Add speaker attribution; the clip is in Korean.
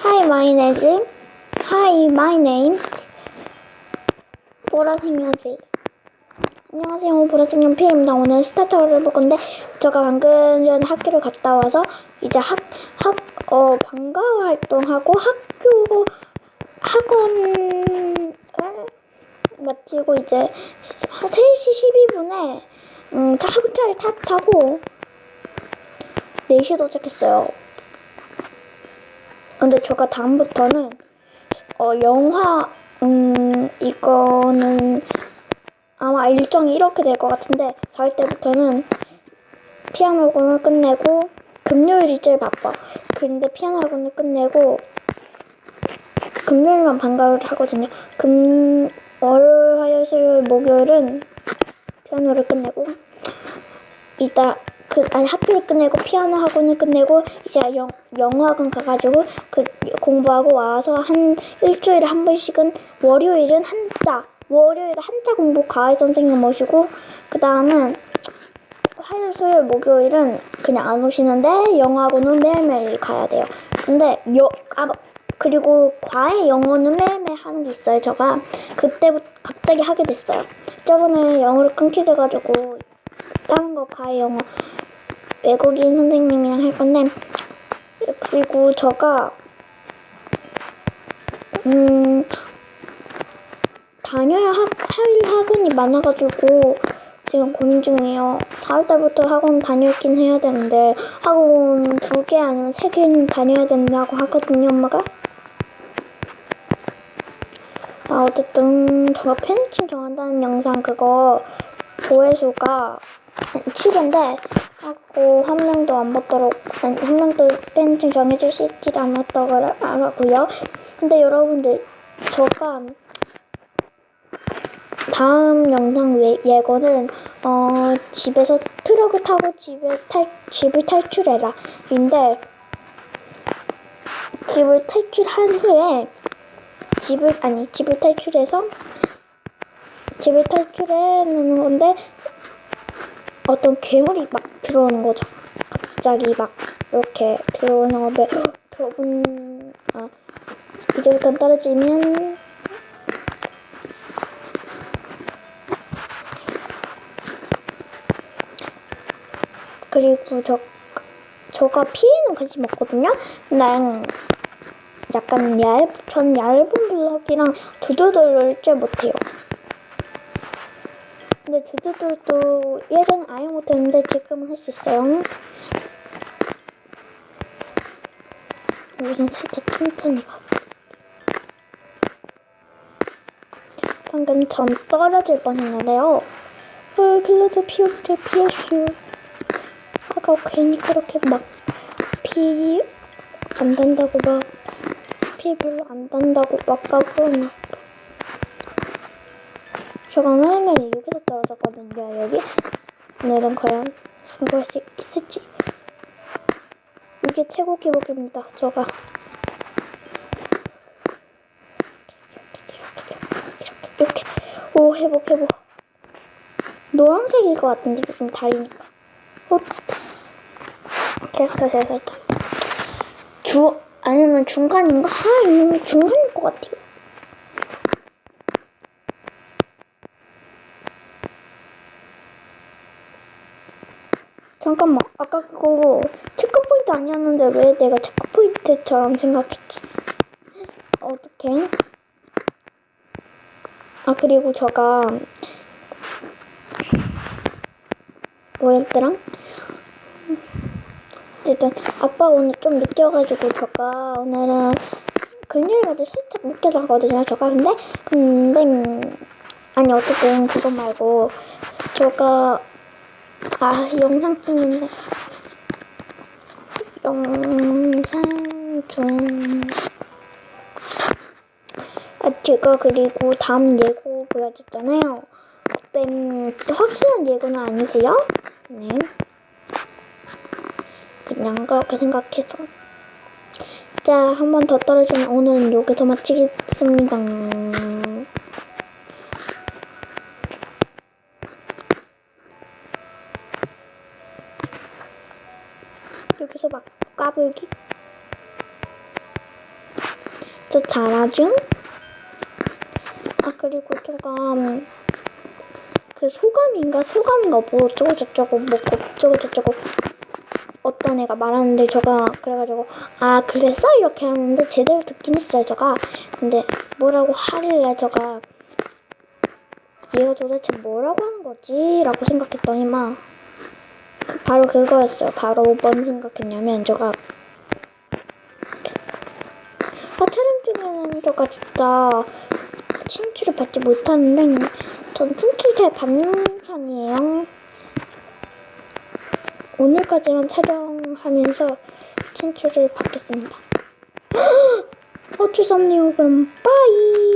Speaker 1: Hi, my name. Hi, my name. 보라색 연필. 안녕하세요, 보라색 연필입니다. 오늘 스타트를 해볼 건데, 제가 방금 전 학교를 갔다 와서 이제 학, 학, 어, 방과 활동하고 학교, 학원을 마치고 이제 3시 12분에, 음, 차, 학차를 타, 타고 4시에 도착했어요. 근데 제가 다음부터는 어 영화 음 이거는 아마 일정이 이렇게 될 것 같은데 4일 때부터는 피아노 학원을 끝내고 금요일이 제일 바빠. 근데 피아노 학원을 끝내고 금요일만 방과후를 하거든요. 금 월요일, 화요일, 수요일, 목요일은 피아노를 끝내고 이따 그 아니 학교를 끝내고 피아노 학원을 끝내고 이제 영 영어학원 가가지고 그 공부하고 와서 한 일주일에 한 번씩은 월요일은 한자 월요일에 한자 공부 과외 선생님 모시고 그 다음은 화요일 수요일 목요일은 그냥 안 오시는데 영어학원은 매일매일 가야 돼요. 근데 여 아 그리고 과외 영어는 매일매일 하는 게 있어요. 제가 그때부터 갑자기 하게 됐어요. 저번에 영어를 끊게 돼가지고 다른 거 과외 영어 외국인 선생님이랑 할 건데 그리고 저가 음 다녀야 학, 할 학원이 많아가지고 지금 고민 중이에요. 4월달부터 학원 다녀있긴 해야 되는데 학원 두 개 아니면 세 개는 다녀야 된다고 하거든요, 엄마가. 아 어쨌든 제가 팬층 정한다는 영상 그거 조회수가 7인데 하고 한 명도 안 봤도록 아니, 한 명도 팬층 정해주시지 않았다고 하고요. 근데 여러분들 저가 다음 영상 예- 예고는 어 집에서 트럭을 타고 집에 탈 집을 탈출해라 인데 집을 탈출한 후에 집을 아니 집을 탈출해서 집을 탈출해 놓는 건데 어떤 괴물이 막 들어오는 거죠. 갑자기 막 이렇게 들어오는 건데 저분 아 이제부터 떨어지면 그리고 저 저가 피에는 관심 없거든요. 난 약간 얇, 전 얇은 블럭이랑 두두두를 줄 못해요. 근데 두두두도 예전 아예 못했는데 지금은 할 수 있어요. 우선 살짝 천천히 가. 방금 전 떨어질 뻔했는데요. 어, 글라드 피우스 피우슈. 아까 괜히 그렇게 막 피안 단다고 막 피 별로 안 단다고 막 까부 나. 제가 맨날 여기서 떨어졌거든요. 여기 오늘은 과연 성공할 수 있을지. 이게 최고 기록입니다. 제가 이렇게 이렇게 오 회복 회복. 노란색일 것 같은데 지금 다리니까. 어, 됐어 됐어 됐어. 주 아니면 중간인가? 아 이거 중간일 것 같아요. 잠깐만 아까 그거 체크포인트 아니었는데 왜 내가 체크포인트처럼 생각했지? 어떡해? 아 그리고 저가 뭐였더라? 어쨌든 아빠가 오늘 좀 늦게 와가지고 저가 오늘은 금요일마다 살짝 늦게 자거든요 저가 근데 근데 음, 아니 어쨌든 그거 말고 저가 아 영상 중인데 영상 중 아, 제가 그리고 다음 예고 보여줬잖아요. 그때 음, 확실한 예고는 아니고요. 네. 그냥 그렇게 생각해서. 자, 한 번 더 떨어지면 오늘은 여기서 마치겠습니다. 여기서 막 까불기. 저 잘하죠? 아 그리고 음, 그 소감인가 소감인가 뭐 어쩌고 저쩌고 뭐 어쩌고 저쩌고 어떤 애가 말하는데 제가 그래가지고 아 그랬어 이렇게 하는데 제대로 듣긴 했어요 제가 근데 뭐라고 하길래 제가 얘가 도대체 뭐라고 하는 거지? 라고 생각했더니만 바로 그거였어요 바로 뭔 생각했냐면 제가 아 촬영 중에는 제가 진짜 친추를 받지 못하는데 전 친추 잘 받는 편이에요 오늘까지만 촬영하면서 친추를 받겠습니다. 어, 죄송해요. 그럼 빠이.